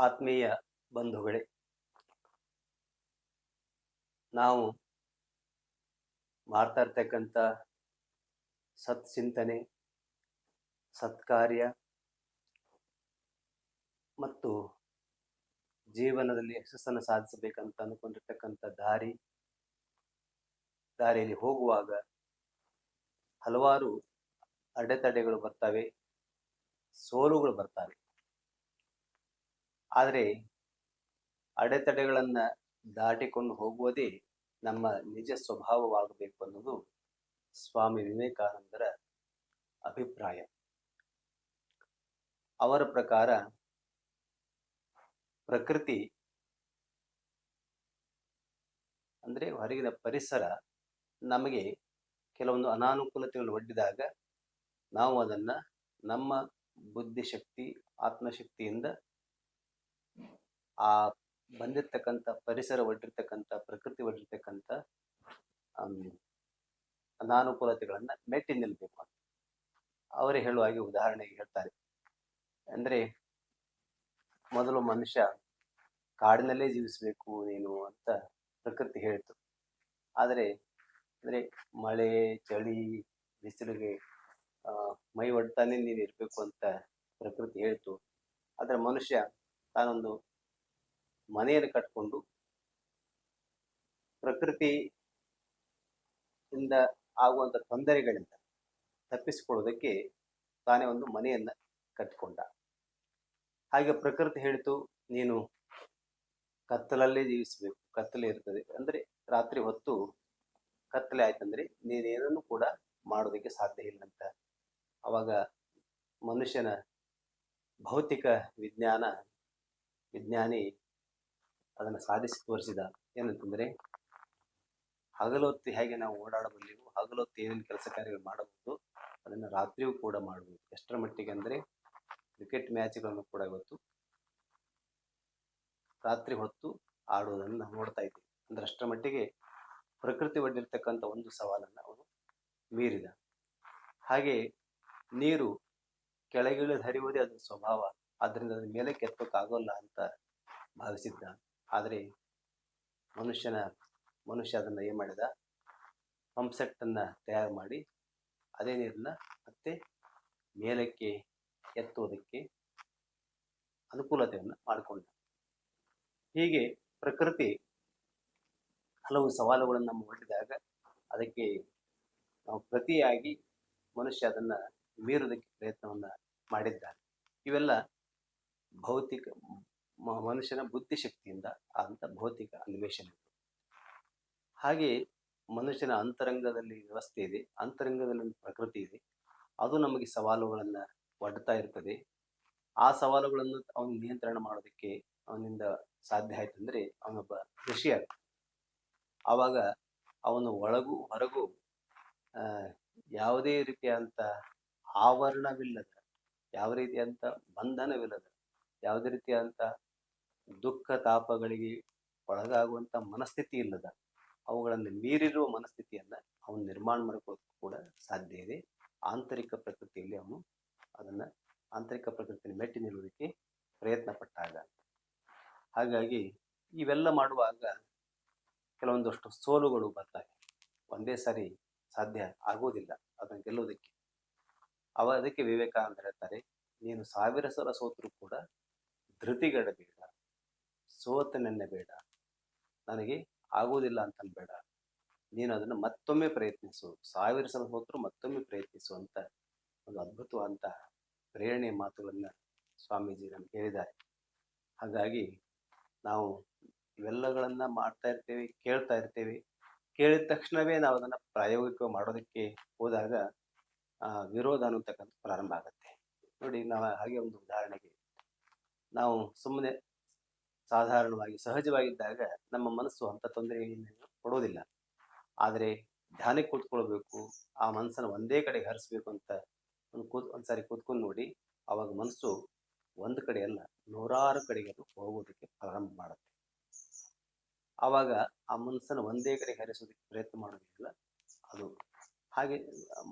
ಆತ್ಮೀಯ ಬಂಧುಗಳೇ, ನಾವು ಮಾಡ್ತಾ ಇರ್ತಕ್ಕಂಥ ಸತ್ಚಿಂತನೆ, ಸತ್ಕಾರ್ಯ ಮತ್ತು ಜೀವನದಲ್ಲಿ ಯಶಸ್ಸನ್ನು ಸಾಧಿಸಬೇಕಂತ ಅನ್ಕೊಂಡಿರ್ತಕ್ಕಂಥ ದಾರಿ, ದಾರಿಯಲ್ಲಿ ಹೋಗುವಾಗ ಹಲವಾರು ಅಡೆತಡೆಗಳು ಬರ್ತವೆ, ಸೋಲುಗಳು ಬರ್ತವೆ. ಆದರೆ ಅಡೆತಡೆಗಳನ್ನು ದಾಟಿಕೊಂಡು ಹೋಗುವುದೇ ನಮ್ಮ ನಿಜ ಸ್ವಭಾವವಾಗಬೇಕು ಅನ್ನೋದು ಸ್ವಾಮಿ ವಿವೇಕಾನಂದರ ಅಭಿಪ್ರಾಯ. ಅವರ ಪ್ರಕಾರ ಪ್ರಕೃತಿ ಅಂದ್ರೆ ಹೊರಗಿನ ಪರಿಸರ ನಮಗೆ ಕೆಲವೊಂದು ಅನಾನುಕೂಲತೆಗಳು ಒಡ್ಡಿದಾಗ ನಾವು ಅದನ್ನ ನಮ್ಮ ಬುದ್ಧಿಶಕ್ತಿ, ಆತ್ಮಶಕ್ತಿಯಿಂದ ಆ ಬಂದಿರ್ತಕ್ಕಂಥ ಪರಿಸರ ಒಡ್ಡಿರ್ತಕ್ಕಂಥ, ಪ್ರಕೃತಿ ಒಡ್ಡಿರ್ತಕ್ಕಂಥ ಅನಾನುಕೂಲತೆಗಳನ್ನು ಮೆಟ್ಟಿ ನಿಲ್ಲಬೇಕು ಅಂತ. ಅವರೇ ಹೇಳುವ ಹಾಗೆ ಉದಾಹರಣೆಗೆ ಹೇಳ್ತಾರೆ. ಅಂದ್ರೆ ಮೊದಲು ಮನುಷ್ಯ ಕಾಡಿನಲ್ಲೇ ಜೀವಿಸಬೇಕು ನೀನು ಅಂತ ಪ್ರಕೃತಿ ಹೇಳಿತು ಆದರೆ, ಅಂದರೆ ಮಳೆ, ಚಳಿ, ಬಿಸಿಲಿಗೆ ಮೈ ಒಡ್ತಾನೆ ನೀನು ಇರಬೇಕು ಅಂತ ಪ್ರಕೃತಿ ಹೇಳ್ತು. ಆದ್ರೆ ಮನುಷ್ಯ ತಾನೊಂದು ಮನೆಯನ್ನು ಕಟ್ಕೊಂಡು ಪ್ರಕೃತಿ ಇಂದ ಆಗುವಂತ ತೊಂದರೆಗಳಿಂದ ತಪ್ಪಿಸಿಕೊಳ್ಳೋದಕ್ಕೆ ತಾನೇ ಒಂದು ಮನೆಯನ್ನ ಕಟ್ಟಿಕೊಂಡ. ಹಾಗೆ ಪ್ರಕೃತಿ ಹೇಳಿತು, ನೀನು ಕತ್ತಲಲ್ಲೇ ಜೀವಿಸಬೇಕು, ಕತ್ತಲೆ ಇರ್ತದೆ. ಅಂದ್ರೆ ರಾತ್ರಿ ಹೊತ್ತು ಕತ್ತಲೆ ಆಯ್ತಂದ್ರೆ ನೀನೇನನ್ನು ಕೂಡ ಮಾಡೋದಕ್ಕೆ ಸಾಧ್ಯ ಇಲ್ಲ ಅಂತ. ಅವಾಗ ಮನುಷ್ಯನ ಭೌತಿಕ ವಿಜ್ಞಾನ, ವಿಜ್ಞಾನಿ ಅದನ್ನ ಸಾಧಿಸಿ ತೋರಿಸಿದ ಏನಂತಂದ್ರೆ, ಹಗಲೊತ್ತು ಹೇಗೆ ನಾವು ಓಡಾಡಬಲ್ಲೆವು, ಹಗಲೊತ್ತು ಏನೇನು ಕೆಲಸ ಕಾರ್ಯಗಳು ಮಾಡಬಹುದು, ಅದನ್ನ ರಾತ್ರಿಯೂ ಕೂಡ ಮಾಡಬಹುದು. ಎಷ್ಟರ ಮಟ್ಟಿಗೆ ಅಂದ್ರೆ ಕ್ರಿಕೆಟ್ ಮ್ಯಾಚ್ಗಳನ್ನು ಕೂಡ ಇವತ್ತು ರಾತ್ರಿ ಹೊತ್ತು ಆಡುವುದನ್ನು ನಾವು ನೋಡ್ತಾ ಇದ್ದೀವಿ. ಅಂದ್ರೆ ಅಷ್ಟರ ಮಟ್ಟಿಗೆ ಪ್ರಕೃತಿ ಒಡ್ಡಿರ್ತಕ್ಕಂಥ ಒಂದು ಸವಾಲನ್ನ ಅವನು ಮೀರಿದ. ಹಾಗೆ ನೀರು ಕೆಳಗಿಳಿದು ಹರಿಯುವುದೇ ಅದರ ಸ್ವಭಾವ. ಆದ್ದರಿಂದ ಅದ್ರ ಮೇಲೆ ಕೆತ್ತೋಕ್ಕಾಗೋಲ್ಲ ಅಂತ ಭಾವಿಸಿದ್ದ ಆದರೆ ಮನುಷ್ಯನ, ಮನುಷ್ಯ ಅದನ್ನ ಏನು ಮಾಡಿದ? ಪಂಪ್ಸೆಟ್ಟನ್ನು ಸೆಟ್ ತಯಾರು ಮಾಡಿ ಅದೇ ನೀರನ್ನ ಮತ್ತೆ ಮೇಲಕ್ಕೆ ಎತ್ತುವುದಕ್ಕೆ ಅನುಕೂಲತೆಯನ್ನು ಮಾಡಿಕೊಂಡ. ಹೀಗೆ ಪ್ರಕೃತಿ ಹಲವು ಸವಾಲುಗಳನ್ನು ನಮ್ಮ ಅದಕ್ಕೆ ನಾವು ಪ್ರತಿಯಾಗಿ ಮನುಷ್ಯ ಅದನ್ನ ಮೀರೋದಕ್ಕೆ ಪ್ರಯತ್ನವನ್ನ ಮಾಡಿದ್ದಾರೆ ಇವೆಲ್ಲ ಭೌತಿಕ ಮನುಷ್ಯನ ಬುದ್ಧಿಶಕ್ತಿಯಿಂದ ಆದಂತ ಭೌತಿಕ ಅನ್ವೇಷಣೆ ಹಾಗೆ ಮನುಷ್ಯನ ಅಂತರಂಗದಲ್ಲಿ ವ್ಯವಸ್ಥೆ ಇದೆ, ಅಂತರಂಗದಲ್ಲಿ ಒಂದು ಪ್ರಕೃತಿ ಇದೆ. ಅದು ನಮಗೆ ಸವಾಲುಗಳನ್ನ ಒಡ್ತಾ ಇರ್ತದೆ. ಆ ಸವಾಲುಗಳನ್ನು ಅವನು ನಿಯಂತ್ರಣ ಮಾಡೋದಕ್ಕೆ ಅವನಿಂದ ಸಾಧ್ಯ ಆಯ್ತು ಅಂದ್ರೆ ಅವನೊಬ್ಬ ಋಷಿಯಾಗ ಆವಾಗ ಅವನು ಒಳಗೂ ಹೊರಗೂ ಯಾವುದೇ ರೀತಿಯಾದಂತ ಆವರಣವಿಲ್ಲದ, ಯಾವ ರೀತಿಯಾದಂತ ಬಂಧನವಿಲ್ಲದ, ಯಾವುದೇ ರೀತಿಯಾದಂತ ದುಃಖ ತಾಪಗಳಿಗೆ ಒಳಗಾಗುವಂತ ಮನಸ್ಥಿತಿ ಇಲ್ಲದ, ಅವುಗಳನ್ನು ಮೀರಿರುವ ಮನಸ್ಥಿತಿಯನ್ನು ಅವನು ನಿರ್ಮಾಣ ಮಾಡ್ಕೊಳ್ಳೋದಕ್ಕೂ ಕೂಡ ಸಾಧ್ಯ ಇದೆ. ಆಂತರಿಕ ಪ್ರಕೃತಿಯಲ್ಲಿ ಅವನು ಅದನ್ನ ಆಂತರಿಕ ಪ್ರಕೃತಿಯನ್ನು ಮೆಟ್ಟಿ ನಿಲ್ಲುವುದಕ್ಕೆ ಪ್ರಯತ್ನ ಪಟ್ಟಾಗ ಹಾಗಾಗಿ ಇವೆಲ್ಲ ಮಾಡುವಾಗ ಕೆಲವೊಂದಷ್ಟು ಸೋಲುಗಳು ಬರ್ತವೆ. ಒಂದೇ ಸಾರಿ ಸಾಧ್ಯ ಆಗೋದಿಲ್ಲ ಅದನ್ನು ಗೆಲ್ಲುವುದಕ್ಕೆ. ಅವ ಅದಕ್ಕೆ ವಿವೇಕಾನಂದ ಹೇಳ್ತಾರೆ, ನೀನು ಸಾವಿರ ಸಲ ಸೋತರೂ ಕೂಡ ಧೃತಿಗೆಡಬೇಡ. ಸೋತನೆನ್ನ ಬೇಡ. ನನಗೆ ಆಗುವುದಿಲ್ಲ ಅಂತ ಬೇಡ. ನೀನು ಅದನ್ನು ಮತ್ತೊಮ್ಮೆ ಪ್ರಯತ್ನಿಸು. ಸಾವಿರ ಸಲ ಹೋದರೂ ಮತ್ತೊಮ್ಮೆ ಪ್ರಯತ್ನಿಸು ಅಂತ ಒಂದು ಅದ್ಭುತವಾದಂತಹ ಪ್ರೇರಣೆ ಮಾತುಗಳನ್ನು ಸ್ವಾಮೀಜಿ ನಮ್ಗೆ ಹೇಳಿದ್ದಾರೆ. ಹಾಗಾಗಿ ನಾವು ಇವೆಲ್ಲಗಳನ್ನ ಮಾಡ್ತಾ ಇರ್ತೇವೆ, ಕೇಳ್ತಾ ಇರ್ತೇವೆ. ಕೇಳಿದ ತಕ್ಷಣವೇ ನಾವು ಅದನ್ನ ಪ್ರಾಯೋಗಿಕ ಮಾಡೋದಕ್ಕೆ ಹೋದಾಗ ವಿರೋಧ ಅನ್ನತಕ್ಕಂಥ ಪ್ರಾರಂಭ ಆಗುತ್ತೆ. ನೋಡಿ, ನಾವು ಹಾಗೆ ಒಂದು ಉದಾಹರಣೆಗೆ ನಾವು ಸುಮ್ಮನೆ ಸಾಧಾರಣವಾಗಿ ಸಹಜವಾಗಿದ್ದಾಗ ನಮ್ಮ ಮನಸ್ಸು ಅಂತ ತೊಂದರೆಯನ್ನು ಕೊಡೋದಿಲ್ಲ ಆದರೆ ಧ್ಯಾನಕ್ಕೆ ಕೂತ್ಕೊಳ್ಬೇಕು, ಆ ಮನಸ್ಸನ್ನು ಒಂದೇ ಕಡೆ ಹರಿಸ್ಬೇಕು ಅಂತ ಒಂದು ಕೂತ್ ಒಂದ್ಸಾರಿ ಕೂತ್ಕೊಂಡು ನೋಡಿ, ಅವಾಗ ಮನಸ್ಸು ಒಂದು ಕಡೆ ಅಲ್ಲ, ನೂರಾರು ಕಡೆಗೆ ಅದು ಹೋಗೋದಕ್ಕೆ ಪ್ರಾರಂಭ ಮಾಡುತ್ತೆ. ಆವಾಗ ಆ ಮನಸ್ಸನ್ನು ಒಂದೇ ಕಡೆ ಹರಿಸೋದಕ್ಕೆ ಪ್ರಯತ್ನ ಮಾಡೋದಿಲ್ಲ. ಅದು ಹಾಗೆ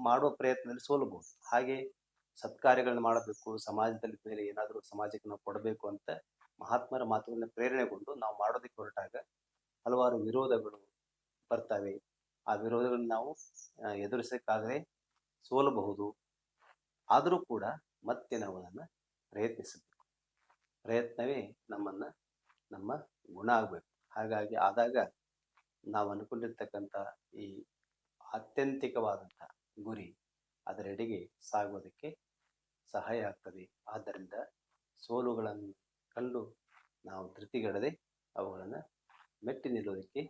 ಮಾಡುವ ಪ್ರಯತ್ನದಲ್ಲಿ ಸೋಲಬಹುದು. ಹಾಗೆ ಸತ್ಕಾರ್ಯಗಳನ್ನ ಮಾಡಬೇಕು, ಸಮಾಜದಲ್ಲಿ ಮೇಲೆ ಏನಾದರೂ ಸಮಾಜಕ್ಕೆ ನಾವು ಕೊಡಬೇಕು ಅಂತ ಮಹಾತ್ಮರ ಮಾತುಗಳನ್ನ ಪ್ರೇರಣೆಗೊಂಡು ನಾವು ಮಾಡೋದಕ್ಕೆ ಹೊರಟಾಗ ಹಲವಾರು ವಿರೋಧಗಳು ಬರ್ತವೆ. ಆ ವಿರೋಧಗಳನ್ನ ನಾವು ಎದುರಿಸಕ್ಕಾಗದೆ ಸೋಲಬಹುದು. ಆದರೂ ಕೂಡ ಮತ್ತೆ ನಾವು ಅದನ್ನು ಪ್ರಯತ್ನಿಸಬೇಕು. ಪ್ರಯತ್ನವೇ ನಮ್ಮನ್ನು, ನಮ್ಮ ಗುಣ ಆಗಬೇಕು. ಹಾಗಾಗಿ ಆದಾಗ ನಾವು ಅನ್ಕೊಂಡಿರ್ತಕ್ಕಂಥ ಈ ಆತ್ಯಂತಿಕವಾದಂಥ ಗುರಿ ಅದರೆಡೆಗೆ ಸಾಗೋದಕ್ಕೆ ಸಹಾಯ ಆಗ್ತದೆ. ಆದ್ದರಿಂದ ಸೋಲುಗಳನ್ನು ಕಂಡು ನಾವು ಧೃತಿಗೆಡದೆ ಅವುಗಳನ್ನು ಮೆಟ್ಟಿ ನಿಲ್ಲೋದಕ್ಕೆ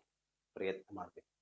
ಪ್ರಯತ್ನ ಮಾಡಬೇಕು.